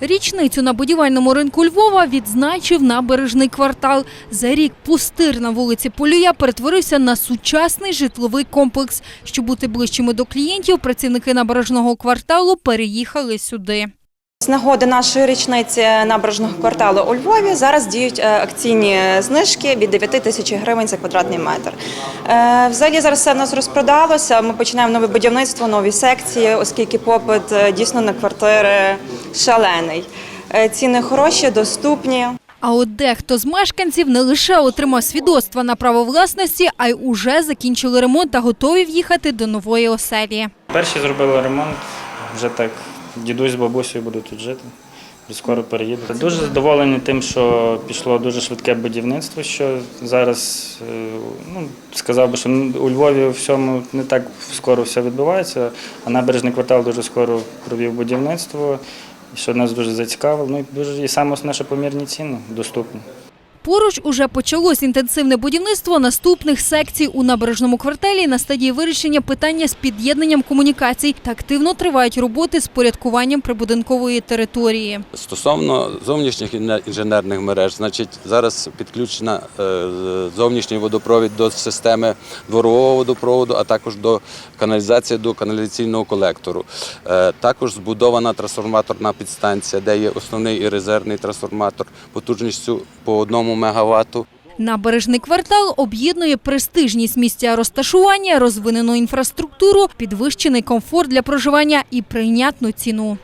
Річницю на будівельному ринку Львова відзначив набережний квартал. За рік пустир на вулиці Полюя перетворився на сучасний житловий комплекс. Щоб бути ближчими до клієнтів, працівники набережного кварталу переїхали сюди. З нагоди нашої річниці набережного кварталу у Львові зараз діють е, акційні знижки від 9 тисяч гривень за квадратний метр. Е, Взагалі зараз все в нас розпродалося. Ми починаємо нове будівництво, нові секції, оскільки попит е, дійсно на квартири шалений. Е, Ціни хороші, доступні. А от дехто з мешканців не лише отримав свідоцтва на право власності, а й уже закінчили ремонт та готові в'їхати до нової оселі. Перші зробили ремонт, вже так дідусь з бабусею будуть тут жити. Скоро переїдуть. Дуже задоволені тим, що пішло дуже швидке будівництво, що зараз е, ну, сказав би, що у Львові всьому не так скоро все відбувається, а набережний квартал дуже скоро провів будівництво, що нас дуже зацікавило. Ну і дуже і саме основне, що помірні ціни доступні. Поруч уже почалось інтенсивне будівництво наступних секцій у набережному кварталі на стадії вирішення питання з під'єднанням комунікацій та активно тривають роботи з порядкуванням прибудинкової території. Стосовно зовнішніх інженерних мереж, значить зараз підключена е, зовнішній водопровід до системи дворового водопроводу, а також до каналізації до каналізаційного колектору. Е, Також збудована трансформаторна підстанція, де є основний і резервний трансформатор потужністю по одному мегаватту. Набережний квартал об'єднує престижність місця розташування, розвинену інфраструктуру, підвищений комфорт для проживання і прийнятну ціну.